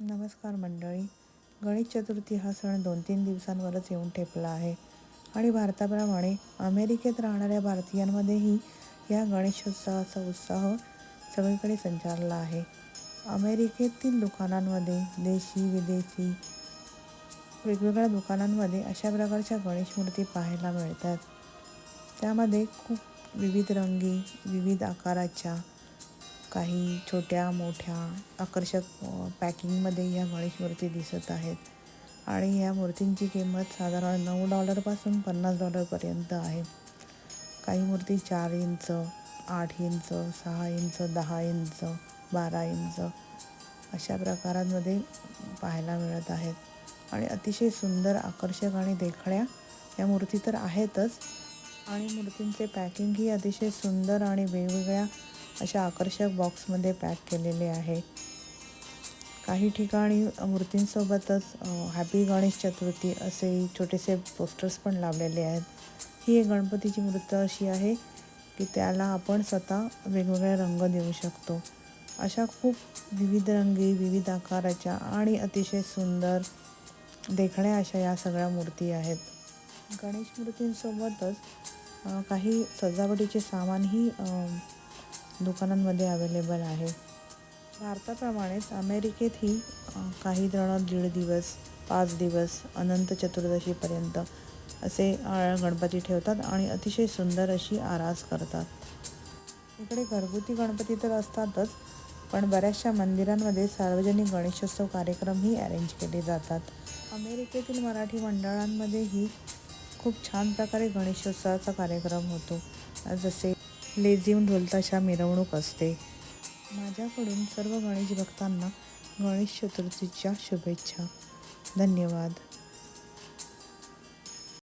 नमस्कार मंडळी. गणेश चतुर्थी हा सण दोन तीन दिवसांवरच येऊन ठेपला आहे आणि भारताप्रमाणे अमेरिकेत राहणाऱ्या भारतीयांमध्येही या गणेशोत्सवाचा उत्साह सगळीकडे संचारला आहे. अमेरिकेतील दुकानांमध्ये देशी विदेशी वेगवेगळ्या दुकानांमध्ये अशा प्रकारच्या गणेश मूर्ती पाहायला मिळतात. त्यामध्ये खूप विविध रंगी विविध आकाराच्या काही छोट्या मोठ्या आकर्षक पॅकिंगमध्ये या गणेश मूर्ती दिसत आहेत. आणि या मूर्तींची किंमत साधारण नऊ डॉलरपासून पन्नास डॉलरपर्यंत आहे. काही मूर्ती चार इंच आठ इंच सहा इंच दहा इंच बारा इंच अशा प्रकारांमध्ये पाहायला मिळत आहेत. आणि अतिशय सुंदर आकर्षक आणि देखण्या या मूर्ती तर आहेतच. आणि मूर्तींचे पॅकिंगही अतिशय सुंदर आणि वेगवेगळ्या अशा आकर्षक बॉक्समध्ये पॅक केलेले आहे. काही ठिकाणी मूर्तींसोबतच हॅपी गणेश चतुर्थी असे छोटेसे पोस्टर्स पण लावलेले आहेत. ही एक गणपतीची मूर्त अशी आहे की त्याला आपण स्वतः वेगवेगळे रंग देऊ शकतो. अशा खूप विविध रंगी विविध आकाराच्या आणि अतिशय सुंदर देखण्या अशा या सगळ्या मूर्ती आहेत. गणेश मूर्तींसोबतच काही सजावटीचे सामानही दुकानांमध्ये अवेलेबल आहे. भारताप्रमाणेच अमेरिकेतही काही जण दीड दिवस पाच दिवस अनंत चतुर्दशीपर्यंत असे गणपती ठेवतात आणि अतिशय सुंदर अशी आरास करतात. इकडे घरगुती गणपती तर असतातच पण बऱ्याचशा मंदिरांमध्ये सार्वजनिक गणेशोत्सव कार्यक्रमही अरेंज केले जातात. अमेरिकेतील मराठी मंडळांमध्येही खूप छान प्रकारे गणेशोत्सवाचा कार्यक्रम होतो. जसे लेझिम ढोलताशा मिरवणूक असते. माझ्याकडून सर्व गणेश भक्तांना गणेश चतुर्थीच्या शुभेच्छा. धन्यवाद.